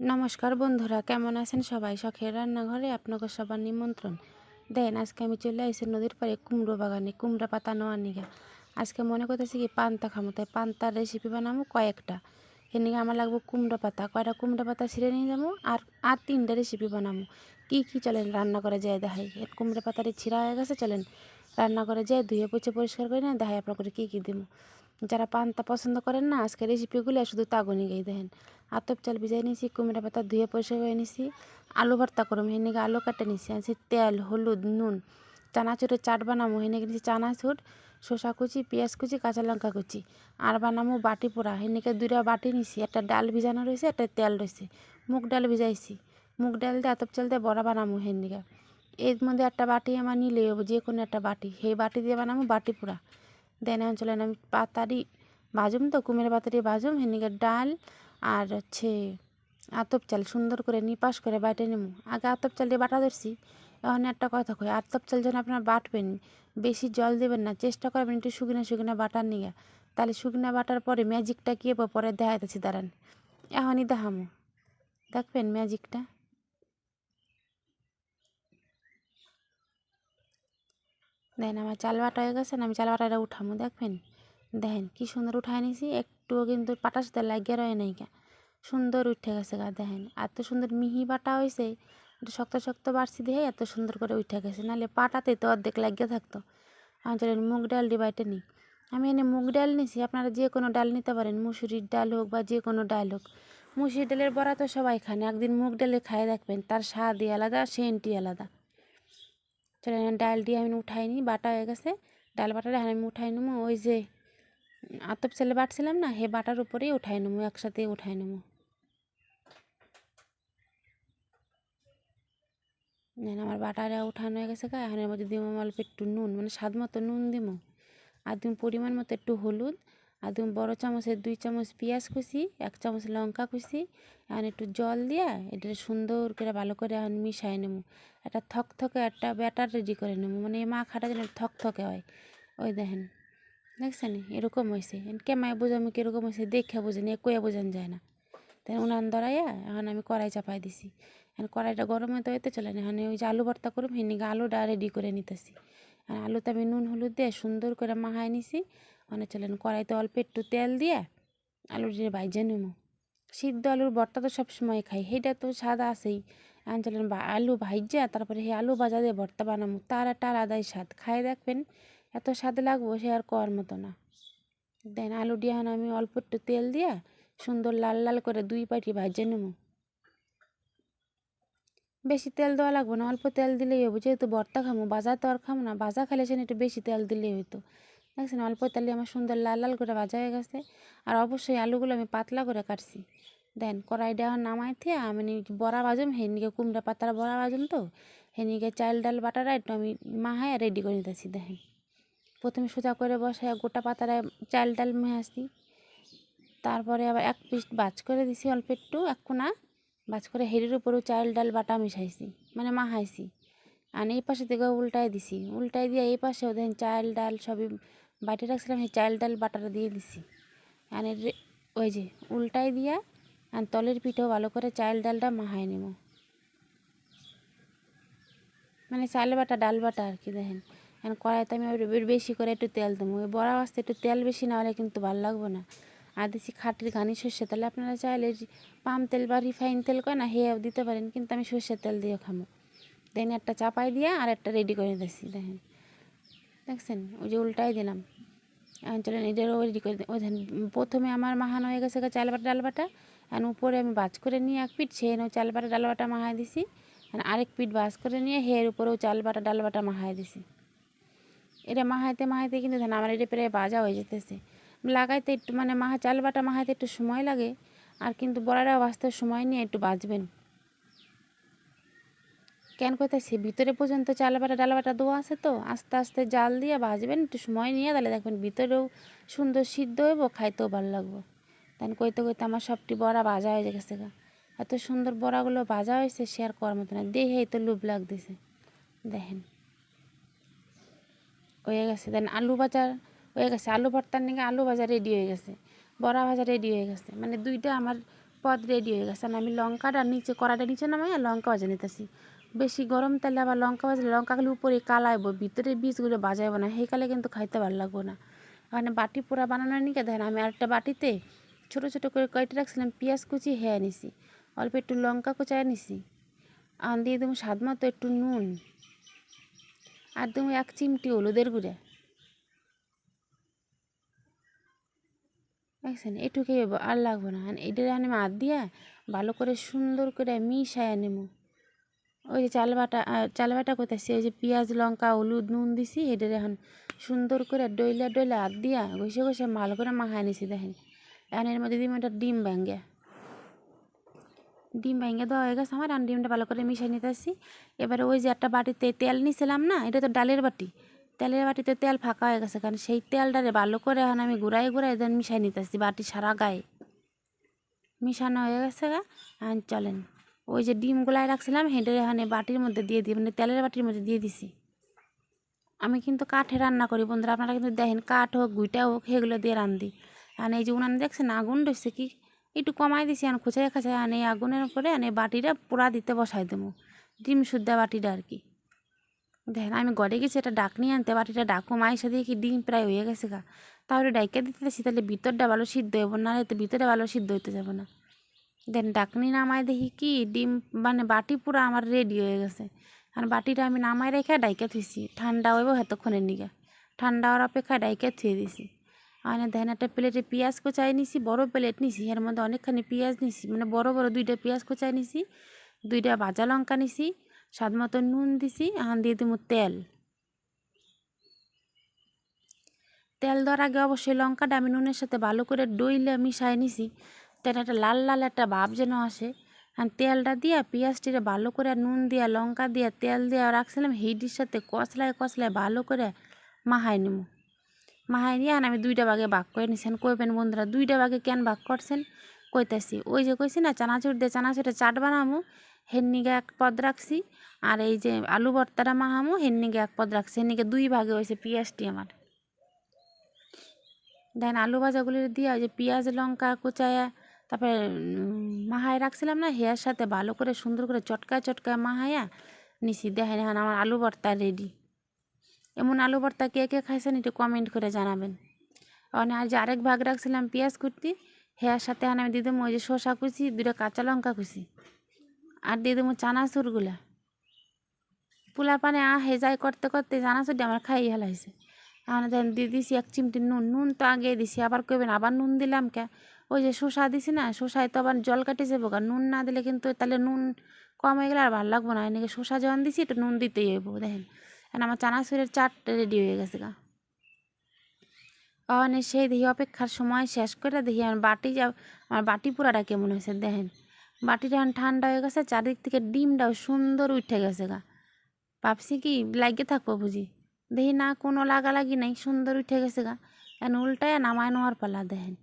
নমস্কার বন্ধুরা, কেমন আছেন সবাই? শখের রান্নাঘরে আপনাকে সবার নিমন্ত্রণ। দেন আজকে আমি চলে আসি নদীর পাড়ে কুমড়ো বাগানে, কুমড়া পাতা নেওয়ার নিগা। আজকে মনে করতেছি কি, পান্তা খামো, তাই পান্তার রেসিপি বানাবো কয়েকটা। এর আমার লাগবো কুমড়ো পাতা, কয়টা কুমড়ো পাতা ছিঁড়ে নিয়ে যাব, আর আর তিনটা রেসিপি বানাবো। কী কী চলেন রান্না করে যায় দেখাই। কুমড়ো পাতাটি ছিঁড়া হয়ে গেছে, চলেন রান্না করে যায়, ধুয়ে পুছে পরিষ্কার করে না দেখাই আপনার করে কী কী দেবো। যারা পান্তা পছন্দ করেন না আজকে রেসিপিগুলো শুধু তাগনি গেই দেখেন। আতপ চাল ভিজাই নিয়েছি, কুমড়া পাতা ধুয়ে পরিষ্কার করে নিছি আলু ভর্তা করম হেনিকে আলু কাটে নিছি আনছি তেল, হলুদ, নুন, চানাচুরের চাট বানামো হেনিকে নিছি চানাচুর, শসা কুচি, পেঁয়াজ কুচি, কাঁচা লঙ্কা কুচি, আর বানামো বাটি পোড়া হেনিকে দুইটা বাটি নিছি একটা ডাল ভিজানো রয়েছে, একটা তেল রয়েছে, মুগ ডাল ভিজাইছি, মুগ ডাল দিয়ে আতপ চাল দিয়ে বড়া বানামো হেনিকা এর মধ্যে একটা বাটি আমার নিলে যে কোনো একটা বাটি, সেই বাটি দিয়ে বানামো বাটি পোড়া। দেন চলেন আমি পাতারি ভাজুম তো কুমের পাতারি ভাজুম হেনিকে ডাল আর হচ্ছে আতপ চাল, সুন্দর করে নিপাস করে বাটে নেব আগে আতপ চাল দিয়ে বাটা ধরছি, এখন একটা কথা কই, আতপ চাল যেন আপনার বাটবেন, বেশি জল দেবেন না, চেষ্টা করবেন একটু শুকনো শুকনো বাটার নিয়ে। তাহলে শুকনো বাটার পরে ম্যাজিকটা কি পরে দেখাইতেছি, দাঁড়ান। এখনই দেখামো। দেখবেন ম্যাজিকটা দেখেন আমার চাল বাটা হয়ে গেছে, আমি চাল বাটাটা উঠামো, দেখবেন? দেখেন কি সুন্দর উঠায় নিছি, একটুও কিন্তু পাটার সাথে লাগিয়ে রয়ে নাই কা সুন্দর উঠে গেছে গা দেখেন এত সুন্দর মিহি বাটা হয়েছে একটু শক্ত শক্ত বাড়ছি দিয়ে এত সুন্দর করে উঠে গেছে, নাহলে পাটাতে তো অর্ধেক লাগিয়ে থাকতো। আমি চলেন মুগ ডাল ডিবাইটে নিই। আমি এনে মুগ ডাল নিছি, আপনারা যে কোনো ডাল নিতে পারেন, মুসুরির ডাল হোক বা যে কোনো ডাল হোক। মুসুরির ডালের বড়া তো সবাই খান একদিন মুগ ডালে খায় দেখবেন, তার স্বাদই আলাদা, সেন্টই আলাদা। চলেন ডাল দিয়ে আমি উঠাই নিই বাটা হয়ে গেছে। ডাল বাটাটা আমি উঠাই নেব, ওই যে আতপ ছেলে বাটছিলাম না, হে বাটার উপরেই উঠাই নেব, একসাথে উঠাই নেব। নেন আমার বাটারে উঠানো হয়ে গেছে গা, এখন এর মধ্যে দিব অল্প একটু নুন মানে স্বাদ মতো নুন দিব। আর তুমি পরিমাণ মতো একটু হলুদ আর তুমি বড়ো চামচের দুই চামচ পেঁয়াজ কুচি, এক চামচ লঙ্কা কুচি এখন একটু জল দিয়া এটা সুন্দর করে ভালো করে এখন মিশাই নেব। একটা থকথকে একটা ব্যাটার রেডি করে নেব মানে এই মাখাটা যেন থকথকে হয়। ওই দেখেন, দেখছেন? এরকম হয়েছে কেমায় বোঝামি কীরকম হয়েছে দেখে বোঝেনি কয়ে বোঝান যায় না। তাই উনান ধরাইয়া এখন আমি কড়াই চাপাই দিছি। এখন কড়াইটা গরম হতে হইতে চলে না, এখন ওই যে আলু ভর্তা করুম হেনিকে আলুটা রেডি করে নিতেছি। আর আলুতে আমি নুন, হলুদ দিয়ে সুন্দর করে মাহাই নিছি। মানে চলেন কড়াইতে অল্প একটু তেল দিয়ে আলু দিয়ে ভাইজে নেব। সিদ্ধ আলুর ভর্তা তো সবসময় খাই, সেইটা তো স্বাদ আছেই। এখন চলেন আলু ভাইজা তারপরে সেই আলু ভাজা দিয়ে ভর্তা বানাবো, তার একটা আলাদাই স্বাদ। খাই দেখবেন, এত স্বাদ লাগবো সে আর কর মতো না। দেন আলু দিয়ে আমি অল্প একটু তেল দিয়া সুন্দর লাল লাল করে দুই পাটি ভাজে নেব। বেশি তেল দেওয়া লাগবে, না অল্প তেল দিলেই হবে যেহেতু ভর্তা খামো বাজা তো আর খামো না বাজা খেলে সেখানে একটু বেশি তেল দিলেই হইতো। দেখছেন, অল্প তেলে আমার সুন্দর লাল লাল করে ভাজা হয়ে গেছে। আর অবশ্যই আলুগুলো আমি পাতলা করে কাটছি। দেন কড়াইটা এখন নামাই থিয়ে আমি বড়া ভাজুম, হেনিকে কুমড়া পাতার বড়া ভাজুম তো, হেনিকে চাল ডাল, বাটারা একটু আমি মাহায় রেডি করে নিতেছি, দেখেন। প্রথমে সোজা করে বসায় গোটা পাতারা চাল ডাল মেহাসি তারপরে আবার এক পিস বাজ করে দিছি অল্প একটু, এক কোনা। বাজ করে হেরির উপরেও চাল ডাল বাটা মিশাইছি মানে মাহাইছি আর এই পাশে থেকে উল্টাই দিছি। উল্টাই দিয়ে এই পাশেও দেখেন চাল ডাল সবই বাটি রাখছিলাম, সেই চাল ডাল বাটাটা দিয়ে দিছি। আর ওই যে উল্টাই দিয়া আর তলের পিঠেও ভালো করে চাল ডালটা মাহাই নেব। মানে চাল বাটা, ডাল বাটা আর কি দেখেন। এখন কড়াইতে আমি বেশি করে একটু তেল দেবো। বড়া আসতে একটু তেল বেশি না হলে কিন্তু ভালো লাগবে না। আর দিছি খাটির ঘানি সর্ষে তেলে। আপনারা চাইলে পাম তেল বা রিফাইন তেল কয় না হেয়াও দিতে পারেন, কিন্তু আমি সর্ষের তেল দিয়ে খামো। দেন একটা চাপাই দিয়ে আর একটা রেডি করে দিচ্ছি দেখেন। দেখছেন? ওই যে উল্টাই দিলাম। এখন চলেন এটারও রেডি করে ওই দেখেন প্রথমে আমার মাহানো হয়ে গেছে চাল বাটা, ডাল বাটা। আর উপরে আমি বাজ করে নিয়ে এক পিঠ সে চাল বাটা, ডাল বাটা মাহাই দিছি। আর আরেক পিঠ বাজ করে নিয়ে হের উপরেও চাল বাটা, ডাল বাটা মাহাই দিছি। এটা মাহাইতে মাহাইতে কিন্তু দেখেন আমার এটা প্রায় বাজা হয়ে যেতেছে। লাগাইতে একটু মানে মাহা চাল বাটা মাহাইতে একটু সময় লাগে, আর কিন্তু বড়াটা বাঁচতে সময় নিয়ে একটু বাঁচবেন কেন করতেছি ভিতরে পর্যন্ত চাল বাটা, ডাল বাটা দেওয়া আছে তো, আস্তে আস্তে জাল দিয়ে ভাজবেন একটু সময় নিয়ে, তাহলে দেখবেন ভিতরেও সুন্দর সিদ্ধ হইব, খাইতেও ভালো লাগবো। তাই কইতে কইতে আমার সবটি বড়া ভাজা হয়ে গেছে গা। এত সুন্দর বড়াগুলো ভাজা হয়েছে শেয়ার করার মতো না দেখেই তো লোভ লাগতেছে। দেখেন। হয়ে গেছে। দেন আলু বাজার হয়ে গেছে। আলু ভর্তার নিকে আলু ভাজা রেডি হয়ে গেছে। বড়া ভাজা রেডি হয়ে গেছে। মানে দুইটা আমার পদ রেডি হয়ে গেছে। আর আমি লঙ্কাটা নিচে কড়াটা নিচে নামাই লঙ্কা ভাজা নিতেছি। বেশি গরম তেলে আবার লঙ্কা ভাজলে লঙ্কাগুলো উপরে কালাইব, ভিতরে বীজগুলো বাজাইব না। সেই কালে কিন্তু খাইতে ভালো লাগবো না। ওখানে বাটি পোড়া বানানোর নিকে দেখেন, আমি আরেকটা বাটিতে ছোটো ছোটো করে কয়েকটা রাখছিলাম, পেঁয়াজ কুচি হ্যাঁ নিছি। অল্প একটু লঙ্কা কুচায় নিছি। আর দিয়ে দেবো স্বাদ মতো একটু নুন। আর দেবো এক চিমটি হলুদের গুঁড়া। দেখছেন? এটুকুই আর লাগবো না। এটা আমি হাত দিয়া ভালো করে সুন্দর করে মিশায় নেব ওই যে চাল বাটা চাল বাটা ওই যে পেঁয়াজ, লঙ্কা, হলুদ, নুন দিছি এটা এখন সুন্দর করে ডইলা ডইলা হাত দিয়া ঘষে ঘষে ভালো করে মাখায় নিছি দেখেন। এখন এর মধ্যে দিম একটা ডিম ভাঙ্গে ডিম ভেঙে দেওয়া হয়ে গেছে আমার আর ডিমটা ভালো করে মিশিয়ে নিতেছি। এবারে ওই যে একটা বাটিতে তেল নিছিলাম না, এটা তো ডালের বাটি। তেলের বাটিতে তেল ফাঁকা হয়ে গেছে, কারণ সেই তেলটারে ভালো করে এখন আমি ঘুরাই ঘুরাই দেন মিশাই নিতেছি বাটি সারা গায়ে। মিশানো হয়ে গেছে গা চলেন। ওই যে ডিমগুলাই রাখছিলাম হেঁটে এখানে বাটির মধ্যে দিয়ে দিই মানে তেলের বাটির মধ্যে দিয়ে দিছি। আমি কিন্তু কাঠে রান্না করি বন্ধুরা, আপনারা কিন্তু দেখেন কাঠ হোক, গুইটা হোক, সেগুলো দিয়ে রান্ধি। আর এই যে উনান দেখছেন আগুন রয়েছে কি, একটু কমাই দিছি আর খুঁচাই খাঁচাই এই আগুনের উপরে, আনে বাটিটা পোড়া দিতে বসাই দেবো, ডিম শুদ্ধা বাটিটা আর কি। দেখেন, আমি ঘরে গেছি এটা ডাক নিয়ে আনতে বাটিটা ডাকু, মায়ের সাথে কি ডিম প্রায় হয়ে গেছে গা। তাহলে ডাইকে দিতে দিতেছি তাহলে ভিতরটা ভালো সিদ্ধ হইব না হলে তো ভিতরে ভালো সিদ্ধ হইতে যাবে না। দেন ডাকনি নামাই দেখি কি, ডিম মানে বাটি পুরো আমার রেডি হয়ে গেছে। আর বাটিটা আমি নামাই রেখে ডাইকে থুইছি, ঠান্ডা হইব এতক্ষণের নিগে। ঠান্ডা হওয়ার অপেক্ষায় ডাইকে থুয়ে দিছি। আর দেখেন, একটা প্লেটে পেঁয়াজ কোচাই নিছি, বড় প্লেট নিছি, এর মধ্যে অনেকখানি পেঁয়াজ নিছি মানে বড় বড় দুইটা পেঁয়াজ কোচাই নিছি, দুইটা ভাজা লঙ্কা নিছি স্বাদ মতো নুন দিছি, এখন দিয়ে দিব তেল। তেল দেওয়ার আগে অবশ্যই লঙ্কাটা আমি নুনের সাথে ভালো করে ডইলে মিশাই নিছি। তেল একটা লাল লাল একটা ভাব যেন আসে। আর তেলটা দিয়া, পেঁয়াজটিরে ভালো করে নুন দিয়া, লঙ্কা দিয়া, তেল দিয়া রাখছিলাম, হিটির সাথে কষলায় কষলায় ভালো করে মাহাই নিব মাহাই নিয়ে আমি দুইটা ভাগে ভাগ করে নিছেন কইবেন, বন্ধুরা, দুইটা ভাগে কেন ভাগ করছেন? কইতাছি, ওই যে কইছি না, চানাচুর দিয়ে চানাচুরে চাট বানামু। হের এক পদ রাখছি। আর এই যে আলু ভর্তাটা মাহামু হের এক পদ রাখছি। হের দুই ভাগে হয়েছে, পেঁয়াজটি আমার। দেন আলু ভাজাগুলি দিয়ে যে পেঁয়াজ, লঙ্কা, কুচায়া, তারপরে মাহায় রাখছিলাম না, হেয়ার সাথে ভালো করে সুন্দর করে চটকায় চটকায় মাহায়া নিছি। দেখেন এখন আমার আলু ভর্তা রেডি এমন আলু ভর্তা কে কে খাইছেন একটু কমেন্ট করে জানাবেন। আর আর যে আরেক ভাগ রাখছিলাম পেঁয়াজ কুর্তি হেয়ার সাথে এখন আমি দিয়ে দেবো ওই যে শসা কুচি দুটো কাঁচা লঙ্কা কুচি। আর দিয়ে দেবো চানাচুরগুলা। পোলা পানে আ হেজাই করতে করতে চানাচুরটি আমার খাইয়ে হেলাইছে এখন দেন দিয়ে দিছি এক চিমটি নুন নুন তো আগে দিছি, আবার কইবেন আবার নুন দিলাম কে? ওই যে শসা দিছি না, শসায় তো আবার জল কাটে যাব নুন না দিলে কিন্তু তাহলে নুন কম হয়ে গেলে আর ভালো লাগবো না এনেকে শসা যখন দিছি একটু নুন দিতেই হইব, দেখেন। এখন আমার চানাচুরের চাট রেডি হয়ে গেছে গা। অনে সেই দেখি অপেক্ষার সময় শেষ করে দেখি আমার বাটি যা, আমার বাটি পোড়াটা কেমন হয়েছে, দেখেন। বাটিটা এখন ঠান্ডা হয়ে গেছে, চারিদিক থেকে ডিমটাও সুন্দর উঠে গেছে গা। ভাবছি কি, লাগিয়ে থাকব বুঝি? দেখি না, কোনো লাগালাগি নাই, সুন্দর উঠে গেছে গা। এখন উল্টায় নামায় নেওয়ার পালা দেখেন।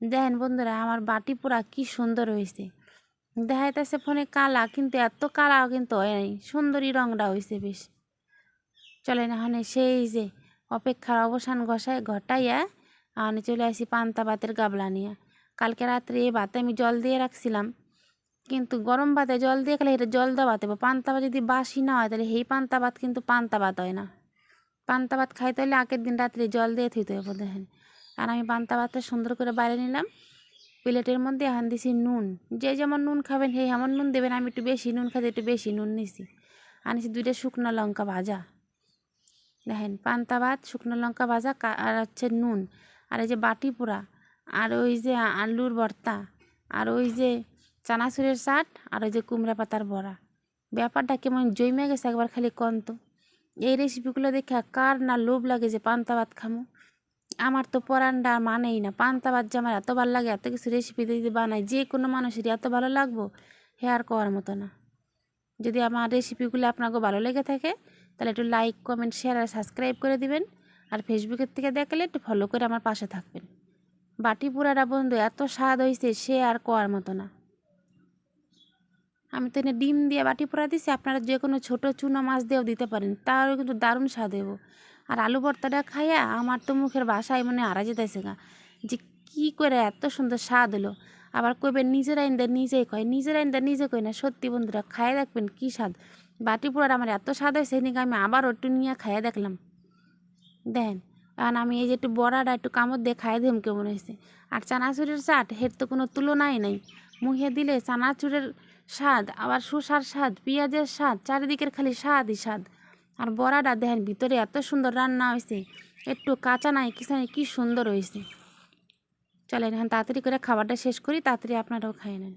দেখেন বন্ধুরা, আমার বাটি পুরা কি সুন্দর হয়েছে দেখাইতেছে ফোনে কালা, কিন্তু এত কালাও কিন্তু হয় নাই, সুন্দরী রংটা হয়েছে বেশ। চলেন এখানে সেই যে অপেক্ষার অবসান ঘষায়, ঘটাইয়া আমি চলে আসি পান্তা ভাতের গাবলা নিয়ে। কালকে রাত্রে এই ভাতে আমি জল দিয়ে রাখছিলাম। কিন্তু গরম ভাতে জল দিয়ে খেলে এটা জল দেওয়া ভাতে পান্তা ভাত যদি বাসি না হয়, তাহলে সেই পান্তা ভাত কিন্তু পান্তা ভাত হয় না। পান্তা ভাত খাইতে হলে আগের দিন রাত্রে জল দিয়ে থুইতে হবে দেখেন। আর আমি পান্তা ভাতটা সুন্দর করে বাইরে নিলাম, প্লেটের মধ্যে এখন দিছি নুন। যে যেমন নুন খাবেন, সেই এমন নুন দেবেন, আমি একটু বেশি নুন খাতে একটু বেশি নুন নিছি। আনিছি দুইটা শুকনো লঙ্কা ভাজা। দেখেন, পান্তা ভাত, শুকনো লঙ্কা ভাজা আর হচ্ছে নুন। আর এই যে বাটি পোড়া, আর ওই যে আলুর ভর্তা, আর ওই যে চানাচুরের চাট আর ওই যে কুমড়া পাতার বড়া। ব্যাপারটা কেমন জমে গেছে একবার খালি কন্ত এই রেসিপিগুলো দেখে কার না লোভ লাগে যে পান্তা ভাত খামো। আমার তো পরানটা আর মানেই না, পান্তা ভাত যে আমার এত ভালো লাগে, এত কিছু রেসিপি যদি বানাই, যে কোনো মানুষেরই এত ভালো লাগবো, হে আর করার মতো না। যদি আমার রেসিপিগুলো আপনাকে ভালো লেগে থাকে, তাহলে একটু লাইক কমেন্ট শেয়ার আর সাবস্ক্রাইব করে দিবেন। আর ফেসবুকের থেকে দেখলে একটু ফলো করে আমার পাশে থাকবেন। বাটি পুরাটা বন্ধু, এত স্বাদ হয়েছে সে আর কোয়ার মতো না। আমি তো এনে ডিম দিয়ে বাটি পোড়া দিছি, আপনারা যে কোনো ছোটো চুনো মাছ দিয়েও দিতে পারেন, তারও কিন্তু দারুণ স্বাদ হইব। আর আলু ভর্তাটা খাইয়া আমার তো মুখের বাসায় মনে আড়া যেতেছে গা, যে কী করে এত সুন্দর স্বাদ হলো। আবার কইবেন নিজের আইনদা নিজেই কয়, নিজের আইনদা নিজে কই না, সত্যি বন্ধুরা, খাইয়ে দেখবেন কী স্বাদ। বাটি পোড়াটা আমার এত স্বাদ হয়েছে এদিকে আমি আবার একটু নিয়ে খাইয়ে দেখলাম। দেন কারণ আমি এই যে একটু বড়াটা একটু কামড় দিয়ে খাইয়ে দিম কেমন হয়েছে। আর চানাচুরের চাট, হের তো কোনো তুলনাই নাই। মুখে দিলে চানাচুরের স্বাদ, আবার সুসার স্বাদ, পেঁয়াজের স্বাদ, চারিদিকের খালি স্বাদই স্বাদ। আর বড়াটা দেখেন, ভিতরে এত সুন্দর রান্না হয়েছে, একটু কাঁচা নাই কিছু নাই কী সুন্দর হয়েছে। চলেন এখন তাড়াতাড়ি করে খাবারটা শেষ করি, তাড়াতাড়ি আপনারাও খাই নেন।